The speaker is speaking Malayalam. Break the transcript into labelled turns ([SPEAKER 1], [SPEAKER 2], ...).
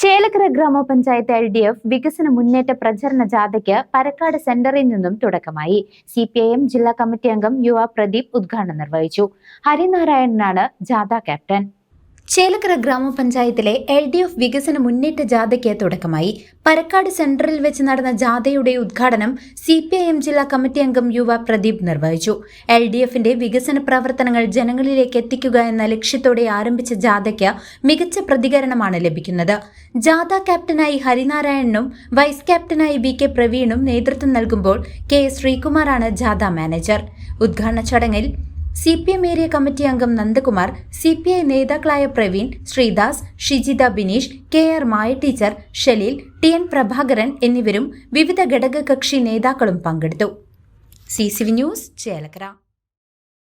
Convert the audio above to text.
[SPEAKER 1] Chelakkara ഗ്രാമപഞ്ചായത്ത് എൽ ഡി എഫ് വികസന മുന്നേറ്റ പ്രചരണ ജാഥയ്ക്ക് പരക്കാട് സെന്ററിൽ നിന്നും തുടക്കമായി. സി പി ഐ എം ജില്ലാ കമ്മിറ്റി അംഗം യുവ പ്രദീപ് ഉദ്ഘാടനം നിർവഹിച്ചു. ഹരിനാരായണനാണ് ജാഥ ക്യാപ്റ്റൻ. ചേലക്കര ഗ്രാമപഞ്ചായത്തിലെ എൽ ഡി എഫ് വികസന മുന്നേറ്റ ജാഥയ്ക്ക് തുടക്കമായി. പരക്കാട് സെന്ററിൽ വെച്ച് നടന്ന ജാഥയുടെ ഉദ്ഘാടനം സി പി ഐ എം ജില്ലാ കമ്മിറ്റി അംഗം യുവ പ്രദീപ് നിർവഹിച്ചു. എൽ ഡി എഫിന്റെ വികസന പ്രവർത്തനങ്ങൾ ജനങ്ങളിലേക്ക് എത്തിക്കുക എന്ന ലക്ഷ്യത്തോടെ ആരംഭിച്ച ജാഥയ്ക്ക് മികച്ച പ്രതികരണമാണ് ലഭിക്കുന്നത്. ജാഥ ക്യാപ്റ്റനായി ഹരിനാരായണനും വൈസ് ക്യാപ്റ്റനായി വി കെ പ്രവീണും നേതൃത്വം നൽകുമ്പോൾ കെ ശ്രീകുമാറാണ് ജാഥ മാനേജർ. ഉദ്ഘാടന ചടങ്ങിൽ C P M area committee അംഗം നന്ദകുമാർ സി പി ഐ നേതാക്കളായ Praveen Sreedas Shijitha Bineesh K R Maya teacher Shaleel T N Prabhakaran എന്നിവരും വിവിധ ഘടകകക്ഷി നേതാക്കളും പങ്കെടുത്തു. C C V news Chelakkara.